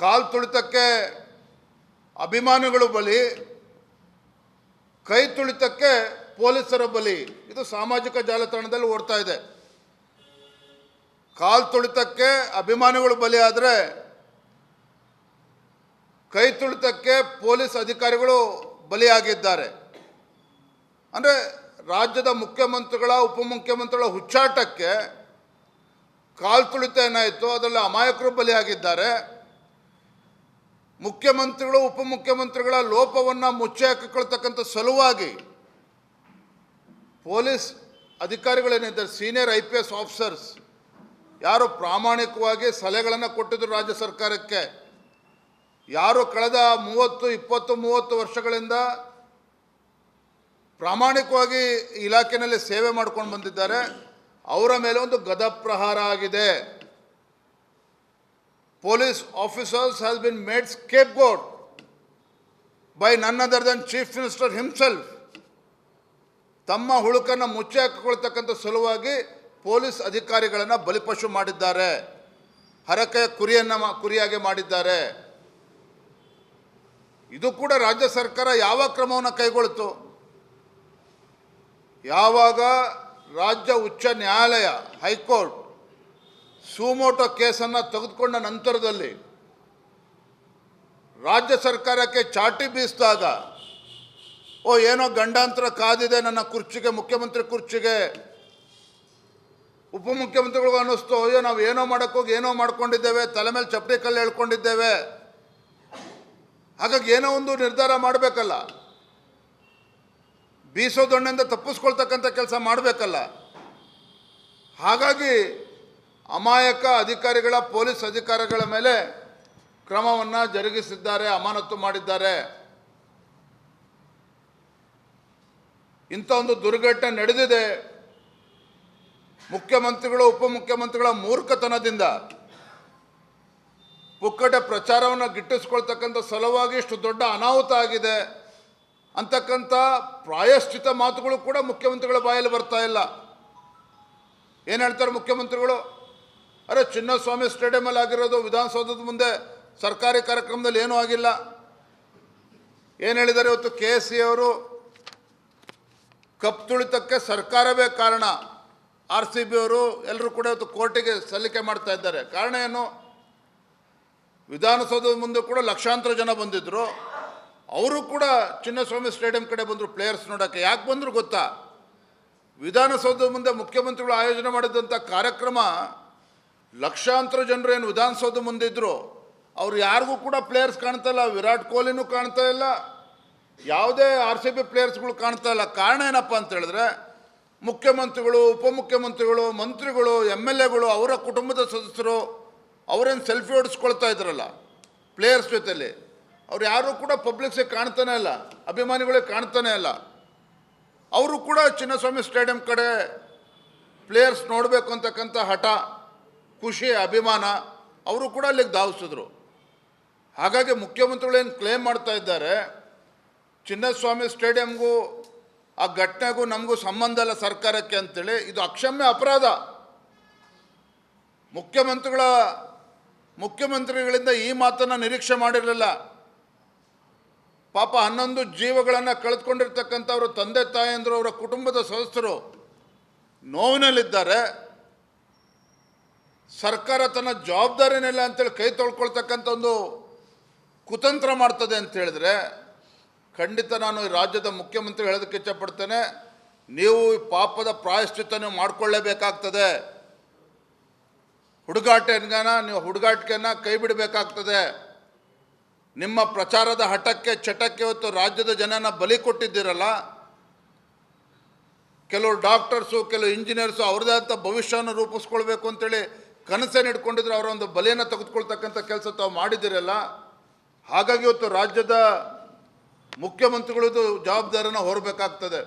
ಕಾಲು ತುಳಿತಕ್ಕೆ ಅಭಿಮಾನಿಗಳು ಬಲಿ, ಕೈ ತುಳಿತಕ್ಕೆ ಪೊಲೀಸರ ಬಲಿ. ಇದು ಸಾಮಾಜಿಕ ಜಾಲತಾಣದಲ್ಲಿ ಓಡ್ತಾ ಇದೆ. ಕಾಲು ತುಳಿತಕ್ಕೆ ಅಭಿಮಾನಿಗಳು ಬಲಿ ಆದರೆ, ಕೈ ತುಳಿತಕ್ಕೆ ಪೊಲೀಸ್ ಅಧಿಕಾರಿಗಳು ಬಲಿಯಾಗಿದ್ದಾರೆ. ಅಂದರೆ ರಾಜ್ಯದ ಮುಖ್ಯಮಂತ್ರಿಗಳ, ಉಪಮುಖ್ಯಮಂತ್ರಿಗಳ ಹುಚ್ಚಾಟಕ್ಕೆ ಕಾಲು ತುಳಿತ ಏನಾಯಿತು, ಅದರಲ್ಲಿ ಅಮಾಯಕರು ಬಲಿಯಾಗಿದ್ದಾರೆ. ಮುಖ್ಯಮಂತ್ರಿಗಳು, ಉಪಮುಖ್ಯಮಂತ್ರಿಗಳ ಲೋಪವನ್ನು ಮುಚ್ಚಿ ಹಾಕಿಕೊಳ್ತಕ್ಕಂಥ ಸಲುವಾಗಿ police ಅಧಿಕಾರಿಗಳೇನಿದ್ದಾರೆ, senior I P S officers, ಯಾರು ಪ್ರಾಮಾಣಿಕವಾಗಿ ಸಲಹೆಗಳನ್ನು ಕೊಟ್ಟಿದ್ರು ರಾಜ್ಯ ಸರ್ಕಾರಕ್ಕೆ, ಯಾರು ಕಳೆದ ಮೂವತ್ತು, ಇಪ್ಪತ್ತು, ಮೂವತ್ತು ವರ್ಷಗಳಿಂದ ಪ್ರಾಮಾಣಿಕವಾಗಿ ಇಲಾಖೆಯಲ್ಲಿ ಸೇವೆ ಮಾಡ್ಕೊಂಡು ಬಂದಿದ್ದಾರೆ, ಅವರ ಮೇಲೆ ಒಂದು ಗದಪ್ರಹಾರ ಆಗಿದೆ. Police officers has been made scape by by none other than chief minister himself ತಮ್ಮ ಹುಳುಕನ್ನು ಮುಚ್ಚಿ ಹಾಕಿಕೊಳ್ತಕ್ಕಂಥ ಸಲುವಾಗಿ ಪೊಲೀಸ್ ಅಧಿಕಾರಿಗಳನ್ನು ಬಲಿಪಶು ಮಾಡಿದ್ದಾರೆ. ಹರಕೆಯ ಕುರಿಯನ್ನು ಕುರಿಯಾಗಿ ಮಾಡಿದ್ದಾರೆ. ಇದು ಕೂಡ ರಾಜ್ಯ ಸರ್ಕಾರ ಯಾವ ಕ್ರಮವನ್ನು ಕೈಗೊಳ್ತು? ಯಾವಾಗ ರಾಜ್ಯ ಉಚ್ಚ ನ್ಯಾಯಾಲಯ, ಹೈಕೋರ್ಟ್ ಸುಮೋಟೋ ಕೇಸನ್ನು ತೆಗೆದುಕೊಂಡ ನಂತರದಲ್ಲಿ ರಾಜ್ಯ ಸರ್ಕಾರಕ್ಕೆ ಚಾಟಿ ಬೀಸಿದಾಗ, ಓ, ಏನೋ ಗಂಡಾಂತರ ಕಾದಿದೆ ನನ್ನ ಕುರ್ಚಿಗೆ, ಮುಖ್ಯಮಂತ್ರಿ ಕುರ್ಚಿಗೆ ಉಪಮುಖ್ಯಮಂತ್ರಿಗಳಿಗೂ ಅನ್ನಿಸ್ತು, ಅಯ್ಯೋ, ನಾವು ಏನೋ ಮಾಡೋಕ್ಕೋಗಿ ಏನೋ ಮಾಡ್ಕೊಂಡಿದ್ದೇವೆ, ತಲೆ ಮೇಲೆ ಚಪ್ಪಡಿ ಕಲ್ಲು ಹೇಳ್ಕೊಂಡಿದ್ದೇವೆ ಹಾಗಾಗಿ ಏನೋ ಒಂದು ನಿರ್ಧಾರ ಮಾಡಬೇಕಲ್ಲ. ಬೀಸೋ ದೊಣ್ಣೆಯಿಂದ ತಪ್ಪಿಸ್ಕೊಳ್ತಕ್ಕಂಥ ಕೆಲಸ ಮಾಡಬೇಕಲ್ಲ. ಹಾಗಾಗಿ ಅಮಾಯಕ ಅಧಿಕಾರಿಗಳ, ಪೊಲೀಸ್ ಅಧಿಕಾರಿಗಳ ಮೇಲೆ ಕ್ರಮವನ್ನು ಜರುಗಿಸಿದ್ದಾರೆ ಅಮಾನತು ಮಾಡಿದ್ದಾರೆ. ಇಂಥ ಒಂದು ದುರ್ಘಟನೆ ನಡೆದಿದೆ. ಮುಖ್ಯಮಂತ್ರಿಗಳು, ಉಪಮುಖ್ಯಮಂತ್ರಿಗಳ ಮೂರ್ಖತನದಿಂದ ಪುಕ್ಕಟೆ ಪ್ರಚಾರವನ್ನು ಗಿಟ್ಟಿಸ್ಕೊಳ್ತಕ್ಕಂಥ ಸಲುವಾಗಿ ಇಷ್ಟು ದೊಡ್ಡ ಅನಾಹುತ ಆಗಿದೆ. ಅಂತಕ್ಕಂಥ ಪ್ರಾಯಶ್ಚಿತ ಮಾತುಗಳು ಕೂಡ ಮುಖ್ಯಮಂತ್ರಿಗಳ ಬಾಯಲ್ಲಿ ಬರ್ತಾ ಇಲ್ಲ. ಏನು ಹೇಳ್ತಾರೆ ಮುಖ್ಯಮಂತ್ರಿಗಳು? ಅರೆ ಚಿನ್ನಸ್ವಾಮಿ ಸ್ಟೇಡಿಯಮಲ್ಲಿ ಆಗಿರೋದು ವಿಧಾನಸೌಧದ ಮುಂದೆ ಸರ್ಕಾರಿ ಕಾರ್ಯಕ್ರಮದಲ್ಲಿ ಏನೂ ಆಗಿಲ್ಲ. ಏನು ಹೇಳಿದ್ದಾರೆ ಇವತ್ತು ಕೆ ಎಸ್ ಸಿ ಅವರು? ಕಪ್ ತುಳಿತಕ್ಕೆ ಸರ್ಕಾರವೇ ಕಾರಣ. ಆರ್ ಸಿ ಬಿ ಅವರು ಎಲ್ಲರೂ ಕೂಡ ಇವತ್ತು ಕೋರ್ಟಿಗೆ ಸಲ್ಲಿಕೆ ಮಾಡ್ತಾ ಇದ್ದಾರೆ. ಕಾರಣ ಏನು? ವಿಧಾನಸೌಧದ ಮುಂದೆ ಕೂಡ ಲಕ್ಷಾಂತರ ಜನ ಬಂದಿದ್ದರು ಅವರು ಕೂಡ ಚಿನ್ನಸ್ವಾಮಿ ಸ್ಟೇಡಿಯಂ ಕಡೆ ಬಂದರು ಪ್ಲೇಯರ್ಸ್ ನೋಡೋಕ್ಕೆ. ಯಾಕೆ ಬಂದರು ಗೊತ್ತಾ? ವಿಧಾನಸೌಧದ ಮುಂದೆ ಮುಖ್ಯಮಂತ್ರಿಗಳು ಆಯೋಜನೆ ಮಾಡಿದಂಥ ಕಾರ್ಯಕ್ರಮ ಲಕ್ಷಾಂತರ ಜನರು ಏನು ವಿಧಾನಸೌಧ ಮುಂದಿದ್ರು ಅವ್ರು ಯಾರಿಗೂ ಕೂಡ ಪ್ಲೇಯರ್ಸ್ ಕಾಣ್ತಾ ಇಲ್ಲ, ವಿರಾಟ್ ಕೊಹ್ಲಿನೂ ಕಾಣ್ತಾ ಇಲ್ಲ, ಯಾವುದೇ ಆರ್ ಸಿ ಬಿ ಪ್ಲೇಯರ್ಸ್ಗಳು ಕಾಣ್ತಾ ಇಲ್ಲ. ಕಾರಣ ಏನಪ್ಪ ಅಂತ ಹೇಳಿದ್ರೆ, ಮುಖ್ಯಮಂತ್ರಿಗಳು, ಉಪಮುಖ್ಯಮಂತ್ರಿಗಳು, ಮಂತ್ರಿಗಳು ಎಂ ಎಲ್ ಎಗಳು ಅವರ ಕುಟುಂಬದ ಸದಸ್ಯರು, ಅವರೇನು ಸೆಲ್ಫಿ ಹೊಡಿಸ್ಕೊಳ್ತಾ ಇದ್ರಲ್ಲ ಪ್ಲೇಯರ್ಸ್ ಜೊತೆಲಿ, ಅವ್ರು ಯಾರೂ ಕೂಡ ಪಬ್ಲಿಕ್ಸಿಗೆ ಕಾಣ್ತಾನೆ ಇಲ್ಲ ಅಭಿಮಾನಿಗಳಿಗೆ ಕಾಣ್ತಾನೆ ಇಲ್ಲ. ಅವರು ಕೂಡ ಚಿನ್ನಸ್ವಾಮಿ ಸ್ಟೇಡಿಯಂ ಕಡೆ ಪ್ಲೇಯರ್ಸ್ ನೋಡಬೇಕು ಅಂತಕ್ಕಂಥ ಹಠ. ಖುಷಿ, ಅಭಿಮಾನ, ಅವರು ಕೂಡ ಅಲ್ಲಿಗೆ ಧಾವಿಸಿದ್ರು. ಹಾಗಾಗಿ ಮುಖ್ಯಮಂತ್ರಿಗಳು ಏನು ಕ್ಲೇಮ್ ಮಾಡ್ತಾ ಇದ್ದಾರೆ, ಚಿನ್ನಸ್ವಾಮಿ ಸ್ಟೇಡಿಯಂಗೂ ಆ ಘಟನೆಗೂ ನಮಗೂ ಸಂಬಂಧ ಇಲ್ಲ ಸರ್ಕಾರಕ್ಕೆ ಅಂತೇಳಿ, ಇದು ಅಕ್ಷಮ್ಯ ಅಪರಾಧ. ಮುಖ್ಯಮಂತ್ರಿಗಳ, ಮುಖ್ಯಮಂತ್ರಿಗಳಿಂದ ಈ ಮಾತನ್ನು ನಿರೀಕ್ಷೆ ಮಾಡಿರಲಿಲ್ಲ. ಪಾಪ ಹನ್ನೊಂದು ಜೀವಗಳನ್ನು ಕಳೆದುಕೊಂಡಿರ್ತಕ್ಕಂಥವ್ರ, ತಂದೆ ತಾಯಂದರು, ಅವರ ಕುಟುಂಬದ ಸದಸ್ಯರು ನೋವಿನಲ್ಲಿದ್ದಾರೆ. ಸರ್ಕಾರ ತನ್ನ ಜವಾಬ್ದಾರಿನೆಲ್ಲ ಅಂತೇಳಿ ಕೈ ತೊಳ್ಕೊಳ್ತಕ್ಕಂಥ ಒಂದು ಕುತಂತ್ರ ಮಾಡ್ತದೆ ಅಂತ ಹೇಳಿದ್ರೆ, ಖಂಡಿತ ನಾನು ಈ ರಾಜ್ಯದ ಮುಖ್ಯಮಂತ್ರಿ ಹೇಳೋದಕ್ಕೆ ಇಚ್ಛಪಡ್ತೇನೆ, ನೀವು ಈ ಪಾಪದ ಪ್ರಾಯಶ್ಚಿತ್ತ ನೀವು ಮಾಡಿಕೊಳ್ಳೇಬೇಕಾಗ್ತದೆ. ಹುಡುಗಾಟನ ನೀವು ಹುಡುಗಾಟಿಕೆಯನ್ನು ಕೈ ಬಿಡಬೇಕಾಗ್ತದೆ. ನಿಮ್ಮ ಪ್ರಚಾರದ ಹಠಕ್ಕೆ ಚಟಕ್ಕೆ ಇವತ್ತು ರಾಜ್ಯದ ಜನನ ಬಲಿ ಕೊಟ್ಟಿದ್ದೀರಲ್ಲ. ಕೆಲವು ಡಾಕ್ಟರ್ಸು, ಕೆಲವು ಇಂಜಿನಿಯರ್ಸು ಅವ್ರದ್ದೇ ಅಂತ ಭವಿಷ್ಯವನ್ನು ರೂಪಿಸ್ಕೊಳ್ಬೇಕು ಅಂತೇಳಿ ಕನಸನ್ನು ಇಟ್ಕೊಂಡಿದ್ರು ಅವರ ಒಂದು ಬಲಿಯನ್ನು ತೆಗೆದುಕೊಳ್ತಕ್ಕಂಥ ಕೆಲಸ ತಾವು ಮಾಡಿದ್ದೀರಲ್ಲ ಹಾಗಾಗಿ ಇವತ್ತು ರಾಜ್ಯದ ಮುಖ್ಯಮಂತ್ರಿಗಳದ್ದು ಜವಾಬ್ದಾರಿನ ಹೊರಬೇಕಾಗ್ತದೆ.